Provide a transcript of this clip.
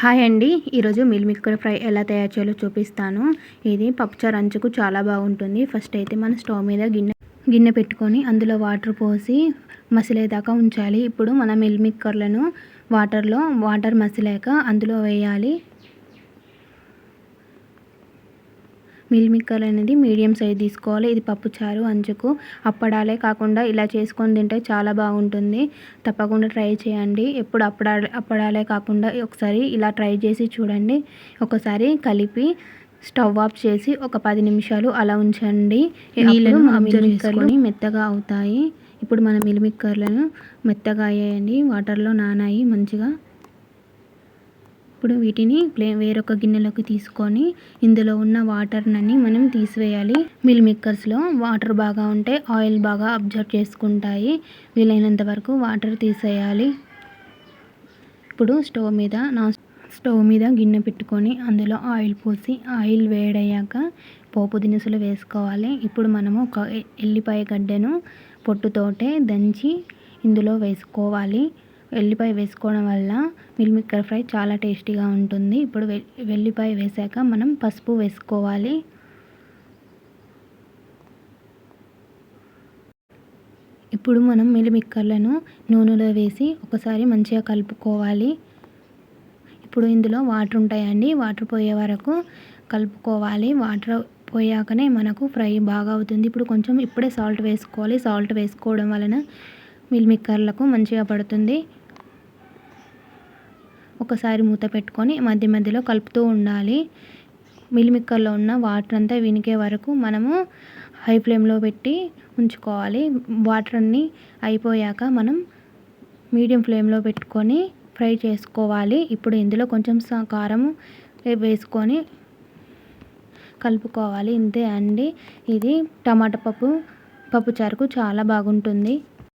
Hi అండి. ఈరోజు mill మిక్కర్ fry ఎలా తయారు చేయాలో చూపిస్తాను. ఇది పప్పుచారు అంచుకు చాలా బాగుంటుంది. ఫస్ట్ అయితే మన స్టవ్ మీద గిన్నె గిన్నె పెట్టుకొని అందులో వాటర్ పోసి మసిలేదాకా ఉంచాలి. ఇప్పుడు మన మిల్ మిక్కర్లను వాటర్లో వాటర్ మసిలాక అందులో వేయాలి. మిల్ మిక్కర్ అనేది మీడియం సైజ్ తీసుకోవాలి. ఇది పప్పుచారు అంచుకు అప్పడాలే కాకుండా ఇలా చేసుకొని తింటే చాలా బాగుంటుంది. తప్పకుండా ట్రై చేయండి. ఎప్పుడు అప్పడాలే అప్పడాలే కాకుండా ఒకసారి ఇలా ట్రై చేసి చూడండి. ఒకసారి కలిపి స్టవ్ ఆఫ్ చేసి ఒక పది నిమిషాలు అలా ఉంచండి. నీళ్ళను అబ్జర్వ్ మెత్తగా అవుతాయి. ఇప్పుడు మన మిల్మిక్కర్లను మెత్తగా అయ్యాయండి. వాటర్లో నానాయి మంచిగా. ఇప్పుడు వీటిని ప్లే వేరొక గిన్నెలోకి తీసుకొని ఇందులో ఉన్న వాటర్నని మనం తీసివేయాలి. మిల్ మిక్కర్స్లో వాటర్ బాగా ఉంటే ఆయిల్ బాగా అబ్జర్వ్ చేసుకుంటాయి. వీలైనంత వరకు వాటర్ తీసేయాలి. ఇప్పుడు స్టవ్ మీద నా స్టవ్ మీద గిన్నె పెట్టుకొని అందులో ఆయిల్ పోసి ఆయిల్ వేడయ్యాక పోపు దినుసులు వేసుకోవాలి. ఇప్పుడు మనము ఒక ఎల్లిపాయ గడ్డను పొట్టుతోటే దంచి ఇందులో వేసుకోవాలి. వెల్లిపాయ వేసుకోవడం వల్ల మిల్ మిక్కర్ ఫ్రై చాలా టేస్టీగా ఉంటుంది. ఇప్పుడు వెల్లిపాయ వేసాక మనం పసుపు వేసుకోవాలి. ఇప్పుడు మనం మిల్మిక్కర్లను నూనెలో వేసి ఒకసారి మంచిగా కలుపుకోవాలి. ఇప్పుడు ఇందులో వాటర్ ఉంటాయండి. వాటర్ పోయే వరకు కలుపుకోవాలి. వాటర్ పోయాకనే మనకు ఫ్రై బాగా అవుతుంది. ఇప్పుడు కొంచెం ఇప్పుడే సాల్ట్ వేసుకోవాలి. సాల్ట్ వేసుకోవడం వలన మిల్ మిక్కర్లకు మంచిగా పడుతుంది. ఒకసారి మూత పెట్టుకొని మధ్య మధ్యలో కలుపుతూ ఉండాలి. మిల్లిమిక్కర్లో ఉన్న వాటర్ అంతా వినికే వరకు మనము హై ఫ్లేమ్లో పెట్టి ఉంచుకోవాలి. వాటర్ అన్నీ అయిపోయాక మనం మీడియం ఫ్లేమ్లో పెట్టుకొని ఫ్రై చేసుకోవాలి. ఇప్పుడు ఇందులో కొంచెం కారం వేసుకొని కలుపుకోవాలి. ఇంతే అండి. ఇది టమాటా పప్పు పప్పు చారుకు చాలా బాగుంటుంది.